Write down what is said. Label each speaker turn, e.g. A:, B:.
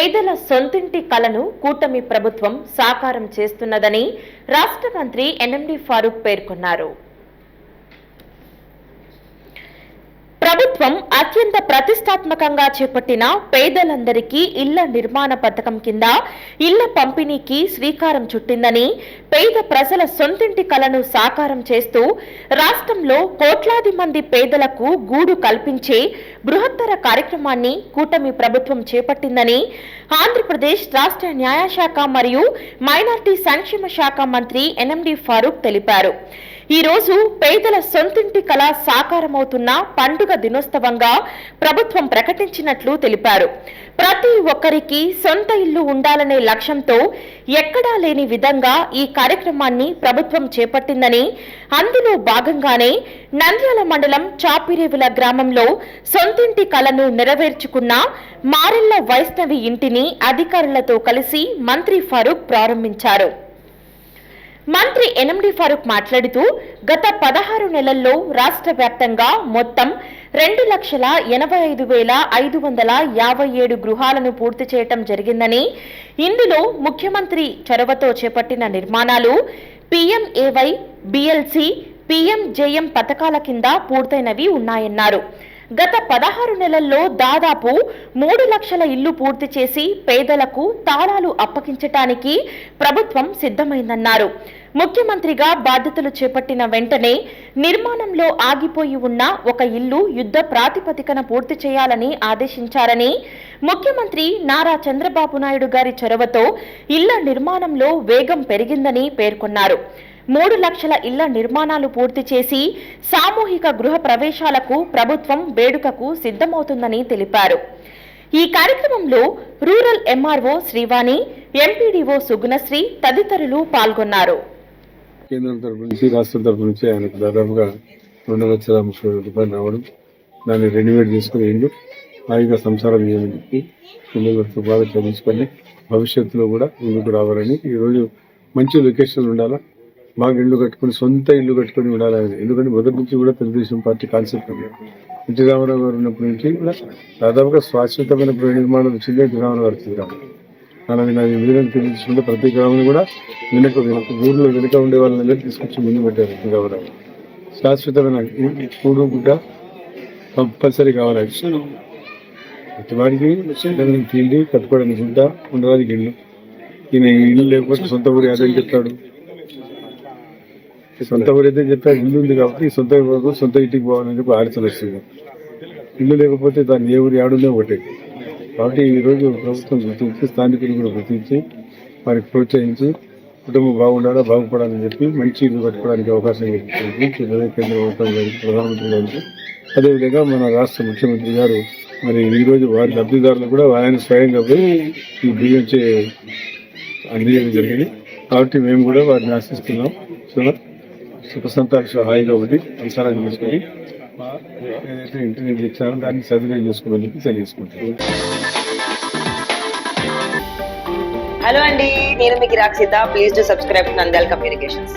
A: పేదల సొంతింటి కలను కూటమి ప్రభుత్వం సాకారం చేస్తున్నదని రాష్ట్ర మంత్రి ఎన్ఎండి ఫారూక్ పేర్కొన్నారు. ప్రభుత్వం అత్యంత ప్రతిష్టాత్మకంగా చేపట్టిన పేదలందరికీ ఇళ్ళ నిర్మాణ పథకం కింద ఇళ్ళ పంపిణీకి శ్రీకారం చుట్టిందని పేద ప్రజల సొంతింటి కలను సాకారం చేస్తూ రాష్ట్రంలో కోట్లాది మంది పేదలకు గూడు కల్పించే బృహత్తర కార్యక్రమాన్ని కూటమి ప్రభుత్వం చేపట్టిందని ఆంధ్రప్రదేశ్ రాష్ట్ర న్యాయశాఖ మరియు మైనార్టీ సంక్షేమ శాఖ మంత్రి ఎన్ఎండి ఫారూక్ తెలిపారు. ఈ రోజు పేదల సొంతింటి కళ సాకారమవుతున్న పండుగ దినోత్సవంగా ప్రభుత్వం ప్రకటించినట్లు తెలిపారు. ప్రతి ఒక్కరికి సొంత ఇల్లు ఉండాలనే లక్ష్యంతో ఎక్కడా లేని విధంగా ఈ కార్యక్రమాన్ని ప్రభుత్వం చేపట్టిందని అందులో భాగంగానే నంద్యాల మండలం చాపిరేవుల గ్రామంలో సొంతింటి కలను నెరవేర్చుకున్న మారెళ్ళ వైష్ణవి ఇంటిని అధికారులతో కలిసి మంత్రి ఫరూక్ ప్రారంభించారు. మంత్రి ఎన్ఎండి ఫారూక్ మాట్లాడుతూ గత పదహారు నెలల్లో రాష్ట్ర వ్యాప్తంగా మొత్తం రెండు లక్షల ఎనభై ఐదు వేల ఐదు వందల యాభై ఏడు గృహాలను పూర్తి చేయటం జరిగిందని ఇందులో ముఖ్యమంత్రి చొరవతో చేపట్టిన నిర్మాణాలు పీఎంఏవై బిఎల్సి పీఎంజేఎం పథకాల కింద పూర్తయినవి ఉన్నాయన్నారు. గత పదహారు నెలల్లో దాదాపు మూడు లక్షల ఇల్లు పూర్తి చేసి పేదలకు తాళాలు అప్పగించటానికి ప్రభుత్వం సిద్ధమైందన్నారు. ముఖ్యమంత్రిగా బాధ్యతలు చేపట్టిన వెంటనే నిర్మాణంలో ఆగిపోయి ఉన్న ఒక ఇల్లు యుద్ధ ప్రాతిపదికన పూర్తి చేయాలని ఆదేశించారని ముఖ్యమంత్రి నారా చంద్రబాబు నాయుడు గారి చొరవతో ఇళ్ళ నిర్మాణంలో వేగం పెరిగిందని పేర్కొన్నారు. మూడు లక్షల ఇళ్ళ నిర్మాణాలు పూర్తి చేసి సామూహిక గృహ ప్రవేశాలకు ప్రభుత్వం వేడుకకు సిద్ధమవుతుందని తెలిపారు. ఈ కార్యక్రమంలో rural MRO Srivani MPDO Sugunasri తదితరులు పాల్గొన్నారు.
B: కేంద్రం తరపు నుంచి రాష్ట్రం తరపు నుంచి ఆయనకు దాదాపుగా రెండు లక్షల ముప్పై రూపాయలు రావడం దాన్ని రెన్యువేట్ చేసుకుని ఇల్లు హాయిగా సంసారం చేయమని చెప్పి పిల్లలతో బాగా చదివించుకొని భవిష్యత్తులో కూడా ముందుకు రావాలని. ఈరోజు మంచి లొకేషన్ ఉండాలా? బాగా ఇల్లు కట్టుకుని సొంత ఇల్లు కట్టుకుని ఉండాలని ఎందుకంటే మొదటి నుంచి కూడా తెలుగుదేశం పార్టీ కాన్సెప్ట్ ఉంది ఎన్టీ రామారావు గారు ఉన్నప్పటి నుంచి కూడా దాదాపుగా శాశ్వతమైన గృహ నిర్మాణం వచ్చింది ఎన్టీ రామారావు గారు శ్రీరామ్ అలాగే నా విధంగా తెలియజేసుకుంటే ప్రతి గ్రామం కూడా వెనుక వెనుక ఊర్లో వెనుక ఉండే వాళ్ళని తీసుకొచ్చి ముందు పెట్టారు ఎన్టీ రామారావు శాశ్వతమైన కూడు గుడ్డ కంపల్సరీ కావాలి. ప్రతి వాడికి తిండి కట్టుకోవడానికి గుడ్డ ఉండడానికి ఇల్లు. ఈయన ఇల్లు లేకపోతే సొంత ఊరు యాదని చెప్తాడు. సొంత ఊరైతే అయితే ఇల్లు ఉంది కాబట్టి సొంత ఊరు సొంత ఇంటికి పోవాలని చెప్పి ఆలోచన వస్తుంది ఇల్లు లేకపోతే దాన్ని ఏ ఊరు ఆడుందే ఒకటే. కాబట్టి ఈరోజు ప్రభుత్వం గుర్తించి స్థానికులు కూడా గుర్తించి వారికి ప్రోత్సహించి కుటుంబం బాగుండాలా బాగుపడాలని చెప్పి మంచి ఇల్లు కట్టుకోవడానికి అవకాశం ఇచ్చింది కేంద్ర ప్రభుత్వం గారికి ప్రధానమంత్రి గారికి. అదేవిధంగా మన రాష్ట్ర ముఖ్యమంత్రి గారు మరి ఈరోజు వారి లబ్ధిదారులు కూడా ఆయన స్వయంగా పోయి ఈ బియ్యం చే అందించడం జరిగింది. కాబట్టి మేము కూడా వారిని ఆశిస్తున్నాం. సో సుఖ సంతోష హాయిగా ఉండి సంసారాన్ని చేసుకొని ఏదైతే ఇంటి నుంచి ఇచ్చారో దాన్ని సద్వినియోగం చేసుకోమని చెప్పి తెలియజేసుకుంటాను
C: హలో అండి నేను మీకు Rakshita please to subscribe Nandal communications